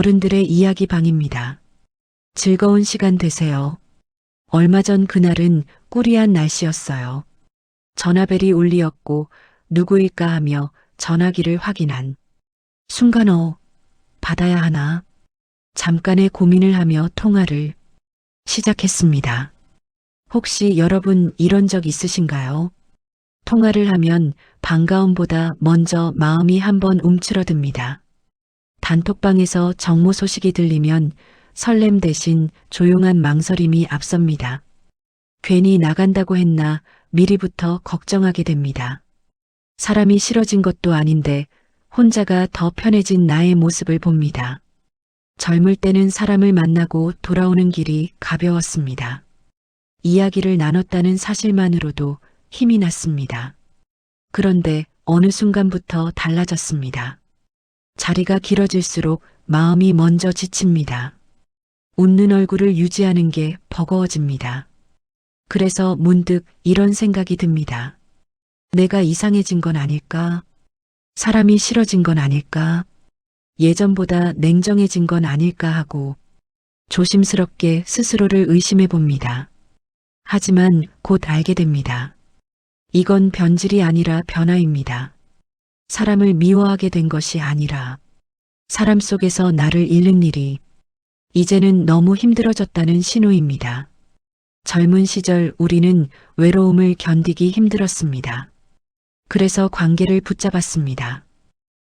어른들의 이야기 방입니다. 즐거운 시간 되세요. 얼마 전 그날은 꾸리한 날씨였어요. 전화벨이 울리었고 누구일까 하며 전화기를 확인한 순간 어, 받아야 하나? 잠깐의 고민을 하며 통화를 시작했습니다. 혹시 여러분 이런 적 있으신가요? 통화를 하면 반가움보다 먼저 마음이 한번 움츠러듭니다. 단톡방에서 정모 소식이 들리면 설렘 대신 조용한 망설임이 앞섭니다. 괜히 나간다고 했나 미리부터 걱정하게 됩니다. 사람이 싫어진 것도 아닌데 혼자가 더 편해진 나의 모습을 봅니다. 젊을 때는 사람을 만나고 돌아오는 길이 가벼웠습니다. 이야기를 나눴다는 사실만으로도 힘이 났습니다. 그런데 어느 순간부터 달라졌습니다. 자리가 길어질수록 마음이 먼저 지칩니다. 웃는 얼굴을 유지하는 게 버거워집니다. 그래서 문득 이런 생각이 듭니다. 내가 이상해진 건 아닐까? 사람이 싫어진 건 아닐까? 예전보다 냉정해진 건 아닐까 하고 조심스럽게 스스로를 의심해 봅니다. 하지만 곧 알게 됩니다. 이건 변질이 아니라 변화입니다. 사람을 미워하게 된 것이 아니라 사람 속에서 나를 잃는 일이 이제는 너무 힘들어졌다는 신호입니다. 젊은 시절 우리는 외로움을 견디기 힘들었습니다. 그래서 관계를 붙잡았습니다.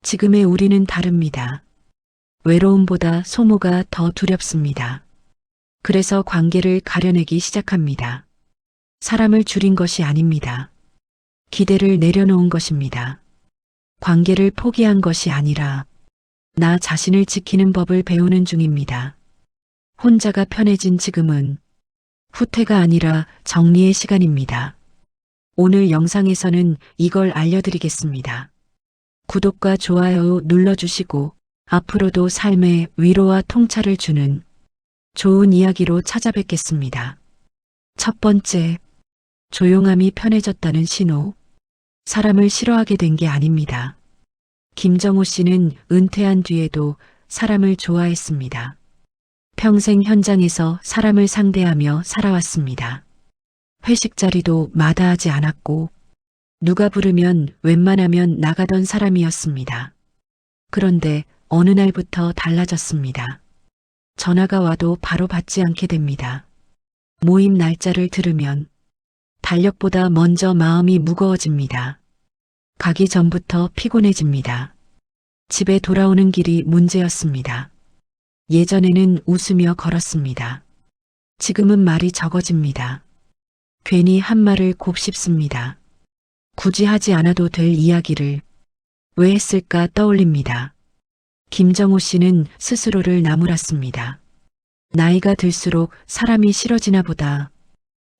지금의 우리는 다릅니다. 외로움보다 소모가 더 두렵습니다. 그래서 관계를 가려내기 시작합니다. 사람을 줄인 것이 아닙니다. 기대를 내려놓은 것입니다. 관계를 포기한 것이 아니라 나 자신을 지키는 법을 배우는 중입니다. 혼자가 편해진 지금은 후퇴가 아니라 정리의 시간입니다. 오늘 영상에서는 이걸 알려드리겠습니다. 구독과 좋아요 눌러주시고 앞으로도 삶에 위로와 통찰을 주는 좋은 이야기로 찾아뵙겠습니다. 첫 번째, 조용함이 편해졌다는 신호. 사람을 싫어하게 된 게 아닙니다. 김정호 씨는 은퇴한 뒤에도 사람을 좋아했습니다. 평생 현장에서 사람을 상대하며 살아왔습니다. 회식 자리도 마다하지 않았고 누가 부르면 웬만하면 나가던 사람이었습니다. 그런데 어느 날부터 달라졌습니다. 전화가 와도 바로 받지 않게 됩니다. 모임 날짜를 들으면 달력보다 먼저 마음이 무거워집니다. 가기 전부터 피곤해집니다. 집에 돌아오는 길이 문제였습니다. 예전에는 웃으며 걸었습니다. 지금은 말이 적어집니다. 괜히 한 말을 곱씹습니다. 굳이 하지 않아도 될 이야기를 왜 했을까 떠올립니다. 김정호 씨는 스스로를 나무랐습니다. 나이가 들수록 사람이 싫어지나 보다.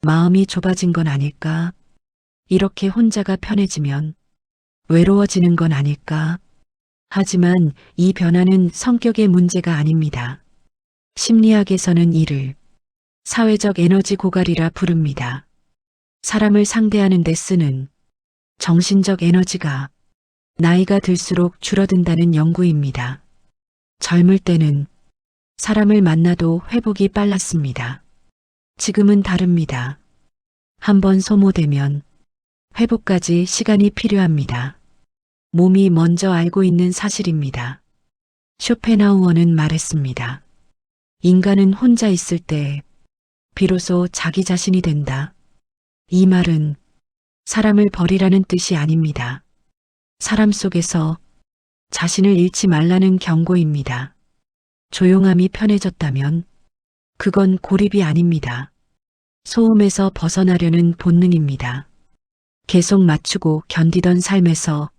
마음이 좁아진 건 아닐까? 이렇게 혼자가 편해지면 외로워지는 건 아닐까? 하지만 이 변화는 성격의 문제가 아닙니다. 심리학에서는 이를 사회적 에너지 고갈이라 부릅니다. 사람을 상대하는 데 쓰는 정신적 에너지가 나이가 들수록 줄어든다는 연구입니다. 젊을 때는 사람을 만나도 회복이 빨랐습니다. 지금은 다릅니다. 한번 소모되면 회복까지 시간이 필요합니다. 몸이 먼저 알고 있는 사실입니다. 쇼펜하우어는 말했습니다. 인간은 혼자 있을 때 비로소 자기 자신이 된다. 이 말은 사람을 버리라는 뜻이 아닙니다. 사람 속에서 자신을 잃지 말라는 경고입니다. 조용함이 편해졌다면 그건 고립이 아닙니다. 소음에서 벗어나려는 본능입니다. 계속 맞추고 견디던 삶에서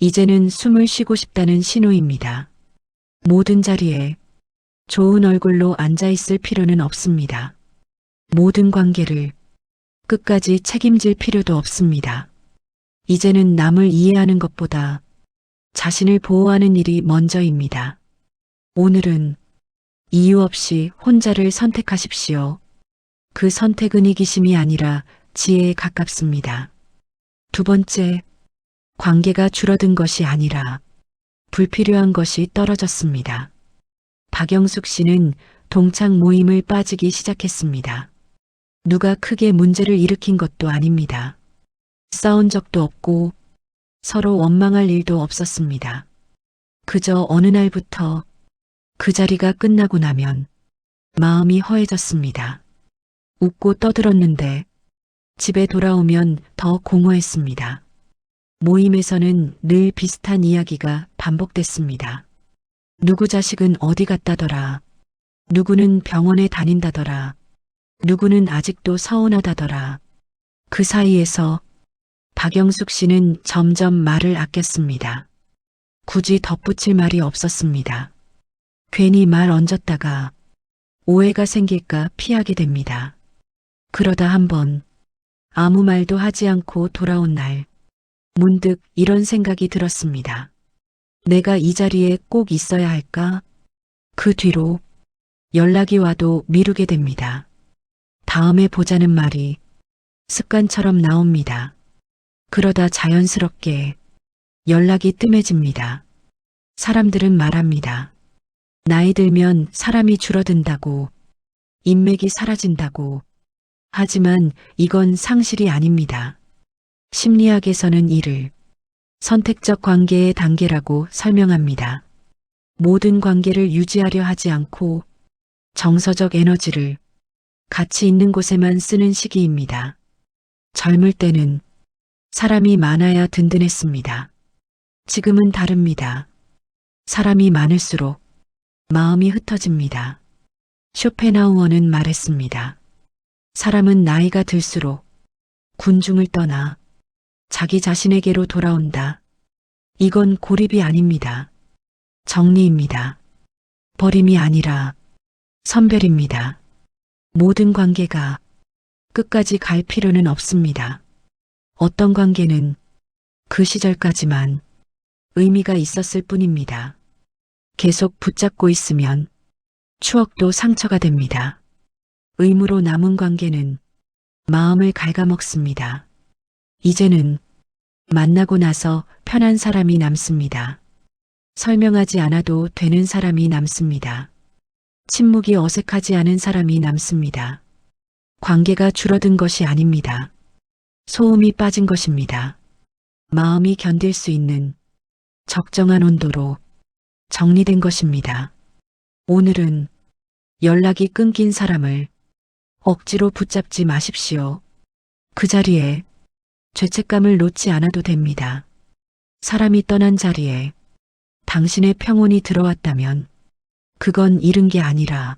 이제는 숨을 쉬고 싶다는 신호입니다. 모든 자리에 좋은 얼굴로 앉아 있을 필요는 없습니다. 모든 관계를 끝까지 책임질 필요도 없습니다. 이제는 남을 이해하는 것보다 자신을 보호하는 일이 먼저입니다. 오늘은 이유 없이 혼자를 선택하십시오. 그 선택은 이기심이 아니라 지혜에 가깝습니다. 두 번째, 관계가 줄어든 것이 아니라 불필요한 것이 떨어졌습니다. 박영숙 씨는 동창 모임을 빠지기 시작했습니다. 누가 크게 문제를 일으킨 것도 아닙니다. 싸운 적도 없고 서로 원망할 일도 없었습니다. 그저 어느 날부터 그 자리가 끝나고 나면 마음이 허해졌습니다. 웃고 떠들었는데 집에 돌아오면 더 공허했습니다. 모임에서는 늘 비슷한 이야기가 반복됐습니다. 누구 자식은 어디 갔다더라. 누구는 병원에 다닌다더라. 누구는 아직도 서운하다더라. 그 사이에서 박영숙 씨는 점점 말을 아꼈습니다. 굳이 덧붙일 말이 없었습니다. 괜히 말 얹었다가 오해가 생길까 피하게 됩니다. 그러다 한번 아무 말도 하지 않고 돌아온 날 문득 이런 생각이 들었습니다. 내가 이 자리에 꼭 있어야 할까? 그 뒤로 연락이 와도 미루게 됩니다. 다음에 보자는 말이 습관처럼 나옵니다. 그러다 자연스럽게 연락이 뜸해집니다. 사람들은 말합니다. 나이 들면 사람이 줄어든다고, 인맥이 사라진다고. 하지만 이건 상실이 아닙니다. 심리학에서는 이를 선택적 관계의 단계라고 설명합니다. 모든 관계를 유지하려 하지 않고 정서적 에너지를 가치 있는 곳에만 쓰는 시기입니다. 젊을 때는 사람이 많아야 든든했습니다. 지금은 다릅니다. 사람이 많을수록 마음이 흩어집니다. 쇼펜하우어는 말했습니다. 사람은 나이가 들수록 군중을 떠나 자기 자신에게로 돌아온다. 이건 고립이 아닙니다. 정리입니다. 버림이 아니라 선별입니다. 모든 관계가 끝까지 갈 필요는 없습니다. 어떤 관계는 그 시절까지만 의미가 있었을 뿐입니다. 계속 붙잡고 있으면 추억도 상처가 됩니다. 의무로 남은 관계는 마음을 갉아먹습니다. 이제는 만나고 나서 편한 사람이 남습니다. 설명하지 않아도 되는 사람이 남습니다. 침묵이 어색하지 않은 사람이 남습니다. 관계가 줄어든 것이 아닙니다. 소음이 빠진 것입니다. 마음이 견딜 수 있는 적정한 온도로 정리된 것입니다. 오늘은 연락이 끊긴 사람을 억지로 붙잡지 마십시오. 그 자리에 죄책감을 놓지 않아도 됩니다. 사람이 떠난 자리에 당신의 평온이 들어왔다면 그건 잃은 게 아니라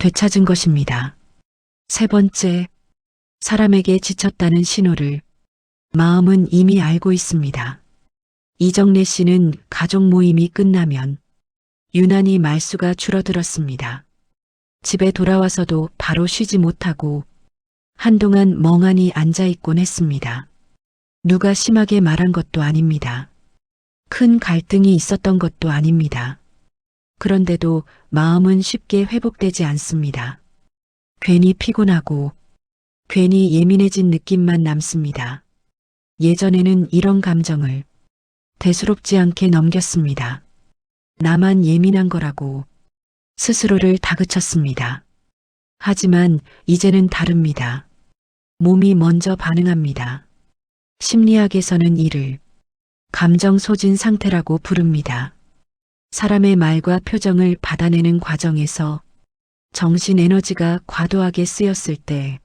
되찾은 것입니다. 세 번째, 사람에게 지쳤다는 신호를 마음은 이미 알고 있습니다. 이정래 씨는 가족 모임이 끝나면 유난히 말수가 줄어들었습니다. 집에 돌아와서도 바로 쉬지 못하고 한동안 멍하니 앉아있곤 했습니다. 누가 심하게 말한 것도 아닙니다. 큰 갈등이 있었던 것도 아닙니다. 그런데도 마음은 쉽게 회복되지 않습니다. 괜히 피곤하고 괜히 예민해진 느낌만 남습니다. 예전에는 이런 감정을 대수롭지 않게 넘겼습니다. 나만 예민한 거라고 스스로를 다그쳤습니다. 하지만 이제는 다릅니다. 몸이 먼저 반응합니다. 심리학에서는 이를 감정 소진 상태라고 부릅니다. 사람의 말과 표정을 받아내는 과정에서 정신 에너지가 과도하게 쓰였을 때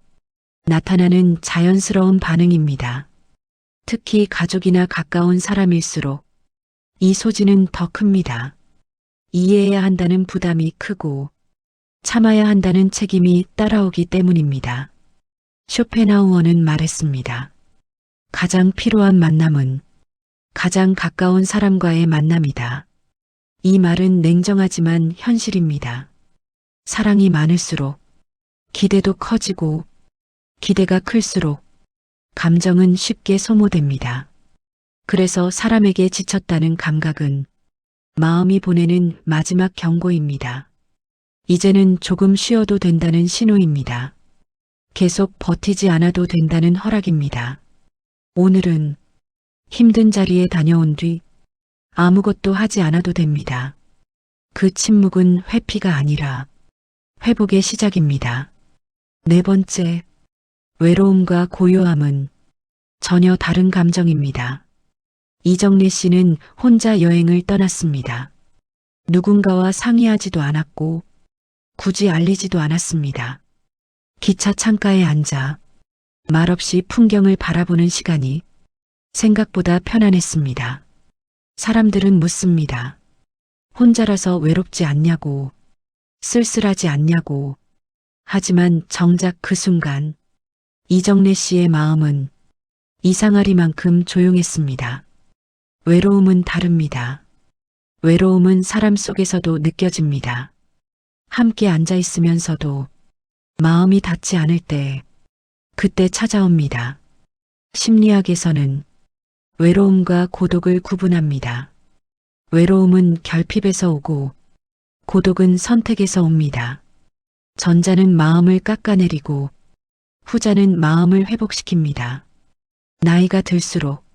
나타나는 자연스러운 반응입니다. 특히 가족이나 가까운 사람일수록 이 소진은 더 큽니다. 이해해야 한다는 부담이 크고 참아야 한다는 책임이 따라오기 때문입니다. 쇼펜하우어는 말했습니다. 가장 필요한 만남은 가장 가까운 사람과의 만남이다. 이 말은 냉정하지만 현실입니다. 사랑이 많을수록 기대도 커지고 기대가 클수록 감정은 쉽게 소모됩니다. 그래서 사람에게 지쳤다는 감각은 마음이 보내는 마지막 경고입니다. 이제는 조금 쉬어도 된다는 신호입니다. 계속 버티지 않아도 된다는 허락입니다. 오늘은 힘든 자리에 다녀온 뒤 아무것도 하지 않아도 됩니다. 그 침묵은 회피가 아니라 회복의 시작입니다. 네 번째, 외로움과 고요함은 전혀 다른 감정입니다. 이정래 씨는 혼자 여행을 떠났습니다. 누군가와 상의하지도 않았고 굳이 알리지도 않았습니다. 기차 창가에 앉아 말없이 풍경을 바라보는 시간이 생각보다 편안했습니다. 사람들은 묻습니다. 혼자라서 외롭지 않냐고, 쓸쓸하지 않냐고. 하지만 정작 그 순간 이정래 씨의 마음은 이상하리만큼 조용했습니다. 외로움은 다릅니다. 외로움은 사람 속에서도 느껴집니다. 함께 앉아 있으면서도 마음이 닿지 않을 때, 그때 찾아옵니다. 심리학에서는 외로움과 고독을 구분합니다. 외로움은 결핍에서 오고, 고독은 선택에서 옵니다. 전자는 마음을 깎아내리고, 후자는 마음을 회복시킵니다. 나이가 들수록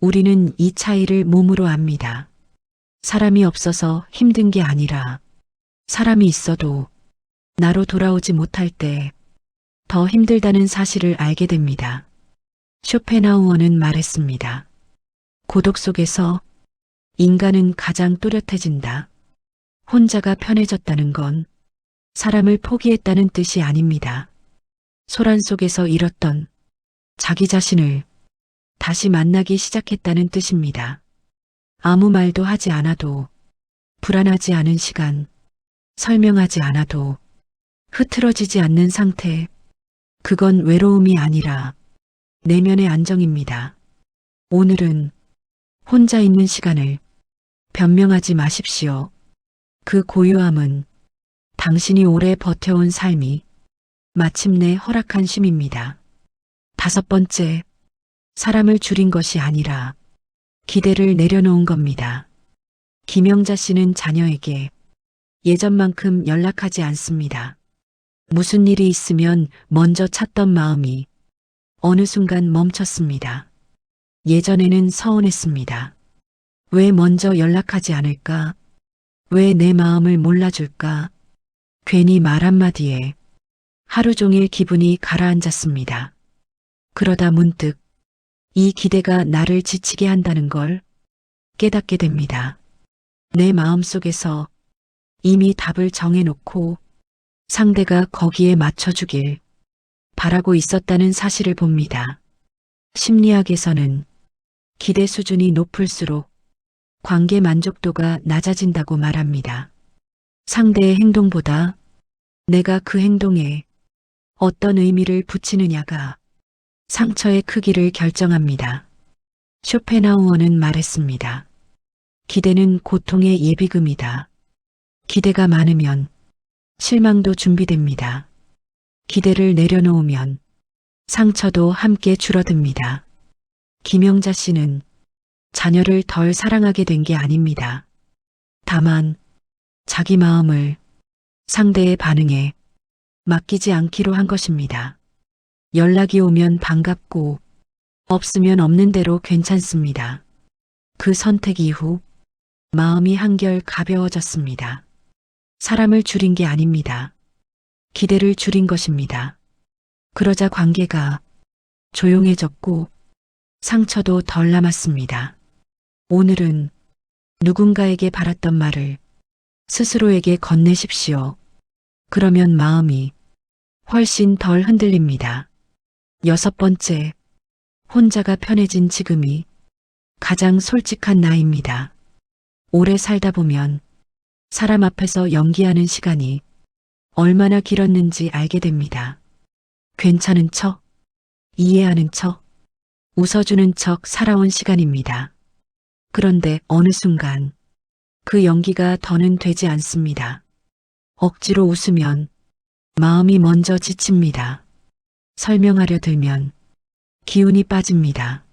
우리는 이 차이를 몸으로 압니다. 사람이 없어서 힘든 게 아니라 사람이 있어도 나로 돌아오지 못할 때 더 힘들다는 사실을 알게 됩니다. 쇼펜하우어는 말했습니다. 고독 속에서 인간은 가장 또렷해진다. 혼자가 편해졌다는 건 사람을 포기했다는 뜻이 아닙니다. 소란 속에서 잃었던 자기 자신을 다시 만나기 시작했다는 뜻입니다. 아무 말도 하지 않아도 불안하지 않은 시간, 설명하지 않아도 흐트러지지 않는 상태, 그건 외로움이 아니라 내면의 안정입니다. 오늘은 혼자 있는 시간을 변명하지 마십시오. 그 고요함은 당신이 오래 버텨온 삶이 마침내 허락한 쉼입니다. 다섯 번째, 사람을 줄인 것이 아니라 기대를 내려놓은 겁니다. 김영자 씨는 자녀에게 예전만큼 연락하지 않습니다. 무슨 일이 있으면 먼저 찾던 마음이 어느 순간 멈췄습니다. 예전에는 서운했습니다. 왜 먼저 연락하지 않을까? 왜 내 마음을 몰라줄까? 괜히 말 한마디에 하루 종일 기분이 가라앉았습니다. 그러다 문득 이 기대가 나를 지치게 한다는 걸 깨닫게 됩니다. 내 마음 속에서 이미 답을 정해놓고 상대가 거기에 맞춰주길 바라고 있었다는 사실을 봅니다. 심리학에서는 기대 수준이 높을수록 관계 만족도가 낮아진다고 말합니다. 상대의 행동보다 내가 그 행동에 어떤 의미를 붙이느냐가 상처의 크기를 결정합니다. 쇼펜하우어는 말했습니다. 기대는 고통의 예비금이다. 기대가 많으면 실망도 준비됩니다. 기대를 내려놓으면 상처도 함께 줄어듭니다. 김영자 씨는 자녀를 덜 사랑하게 된 게 아닙니다. 다만 자기 마음을 상대의 반응에 맡기지 않기로 한 것입니다. 연락이 오면 반갑고 없으면 없는 대로 괜찮습니다. 그 선택 이후 마음이 한결 가벼워졌습니다. 사람을 줄인 게 아닙니다. 기대를 줄인 것입니다. 그러자 관계가 조용해졌고 상처도 덜 남았습니다. 오늘은 누군가에게 바랐던 말을 스스로에게 건네십시오. 그러면 마음이 훨씬 덜 흔들립니다. 여섯 번째, 혼자가 편해진 지금이 가장 솔직한 나이입니다. 오래 살다 보면 사람 앞에서 연기하는 시간이 얼마나 길었는지 알게 됩니다. 괜찮은 척, 이해하는 척, 웃어주는 척 살아온 시간입니다. 그런데 어느 순간 그 연기가 더는 되지 않습니다. 억지로 웃으면 마음이 먼저 지칩니다. 설명하려 들면 기운이 빠집니다.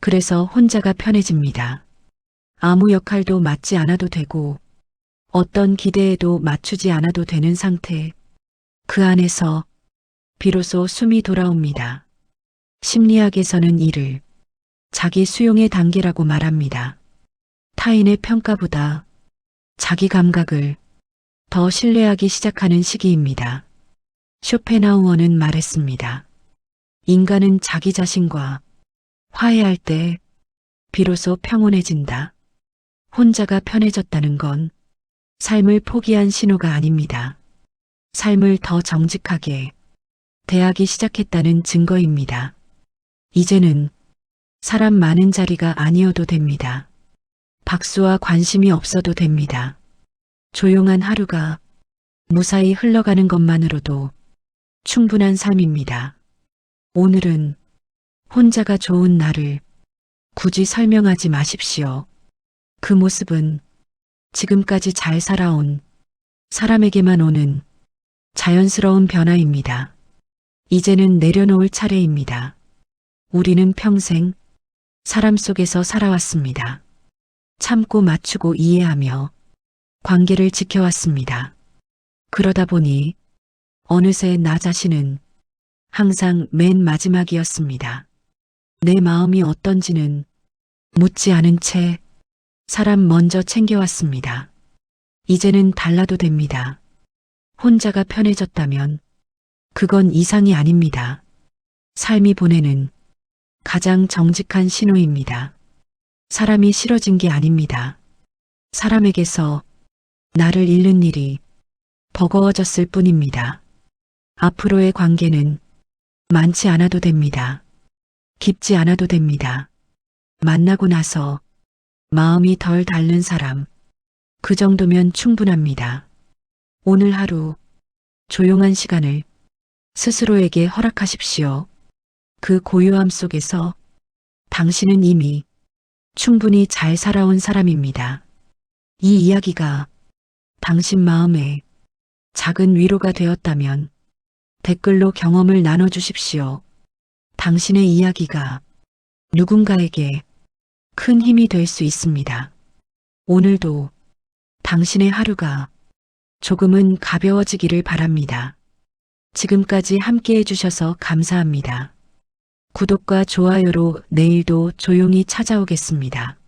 그래서 혼자가 편해집니다. 아무 역할도 맡지 않아도 되고 어떤 기대에도 맞추지 않아도 되는 상태. 그 안에서 비로소 숨이 돌아옵니다. 심리학에서는 이를 자기 수용의 단계라고 말합니다. 타인의 평가보다 자기 감각을 더 신뢰하기 시작하는 시기입니다. 쇼펜하우어는 말했습니다. 인간은 자기 자신과 화해할 때 비로소 평온해진다. 혼자가 편해졌다는 건 삶을 포기한 신호가 아닙니다. 삶을 더 정직하게 대하기 시작했다는 증거입니다. 이제는 사람 많은 자리가 아니어도 됩니다. 박수와 관심이 없어도 됩니다. 조용한 하루가 무사히 흘러가는 것만으로도 충분한 삶입니다. 오늘은 혼자가 좋은 나를 굳이 설명하지 마십시오. 그 모습은 지금까지 잘 살아온 사람에게만 오는 자연스러운 변화입니다. 이제는 내려놓을 차례입니다. 우리는 평생 사람 속에서 살아왔습니다. 참고 맞추고 이해하며 관계를 지켜왔습니다. 그러다 보니 어느새 나 자신은 항상 맨 마지막이었습니다. 내 마음이 어떤지는 묻지 않은 채 사람 먼저 챙겨왔습니다. 이제는 달라도 됩니다. 혼자가 편해졌다면 그건 이상이 아닙니다. 삶이 보내는 가장 정직한 신호입니다. 사람이 싫어진 게 아닙니다. 사람에게서 나를 잃는 일이 버거워졌을 뿐입니다. 앞으로의 관계는 많지 않아도 됩니다. 깊지 않아도 됩니다. 만나고 나서 마음이 덜 닳는 사람, 그 정도면 충분합니다. 오늘 하루 조용한 시간을 스스로에게 허락하십시오. 그 고요함 속에서 당신은 이미 충분히 잘 살아온 사람입니다. 이 이야기가 당신 마음에 작은 위로가 되었다면 댓글로 경험을 나눠주십시오. 당신의 이야기가 누군가에게 큰 힘이 될 수 있습니다. 오늘도 당신의 하루가 조금은 가벼워지기를 바랍니다. 지금까지 함께 해주셔서 감사합니다. 구독과 좋아요로 내일도 조용히 찾아오겠습니다.